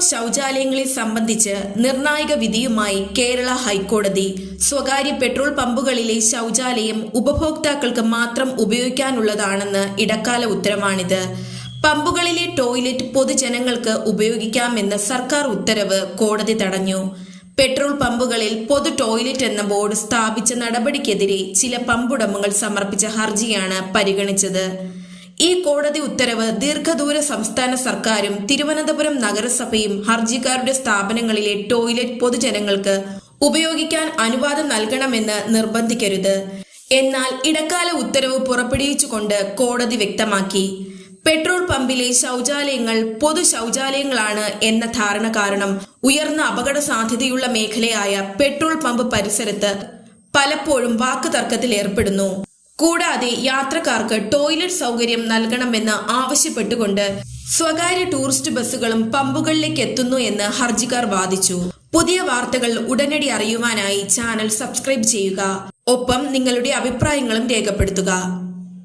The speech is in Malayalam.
ശൗചാലയങ്ങളെ സംബന്ധിച്ച് നിർണായക വിധിയുമായി കേരള ഹൈക്കോടതി. സ്വകാര്യ പെട്രോൾ പമ്പുകളിലെ ശൗചാലയം ഉപഭോക്താക്കൾക്ക് മാത്രം ഉപയോഗിക്കാനുള്ളതാണെന്ന് ഇടക്കാല ഉത്തരവാണിത്. പമ്പുകളിലെ ടോയ്ലറ്റ് പൊതുജനങ്ങൾക്ക് ഉപയോഗിക്കാമെന്ന സർക്കാർ ഉത്തരവ് കോടതി തടഞ്ഞു. പെട്രോൾ പമ്പുകളിൽ പൊതു ടോയ്ലറ്റ് എന്ന ബോർഡ് സ്ഥാപിച്ച നടപടിക്കെതിരെ ചില പമ്പുടമകൾ സമർപ്പിച്ച ഹർജിയാണ് പരിഗണിച്ചത്. ഈ കോടതി ഉത്തരവ് ദീർഘദൂര സംസ്ഥാന സർക്കാരും തിരുവനന്തപുരം നഗരസഭയും ഹർജിക്കാരുടെ സ്ഥാപനങ്ങളിലെ ടോയ്ലറ്റ് പൊതുജനങ്ങൾക്ക് ഉപയോഗിക്കാൻ അനുവാദം നൽകണമെന്ന് നിർബന്ധിക്കരുത്. എന്നാൽ ഇടക്കാല ഉത്തരവ് പുറപ്പെടുവിച്ചുകൊണ്ട് കോടതി വ്യക്തമാക്കി. പെട്രോൾ പമ്പിലെ ശൗചാലയങ്ങൾ പൊതു ശൗചാലയങ്ങളാണ് എന്ന ധാരണ കാരണം ഉയർന്ന അപകട സാധ്യതയുള്ള മേഖലയായ പെട്രോൾ പമ്പ് പരിസരത്ത് പലപ്പോഴും വാക്കുതർക്കത്തിൽ ഏർപ്പെടുന്നു കൂടാതെ യാത്രക്കാർക്ക് ടോയ്ലറ്റ് സൗകര്യം നൽകണമെന്ന് ആവശ്യപ്പെട്ടുകൊണ്ട് സ്വകാര്യ ടൂറിസ്റ്റ് ബസ്സുകളും പമ്പുകളിലേക്ക് എത്തുന്നു എന്ന് ഹർജിക്കാർ വാദിച്ചു. പുതിയ വാർത്തകൾ ഉടനടി അറിയുവാനായി ചാനൽ സബ്സ്ക്രൈബ് ചെയ്യുക. ഒപ്പം നിങ്ങളുടെ അഭിപ്രായങ്ങളും രേഖപ്പെടുത്തുക.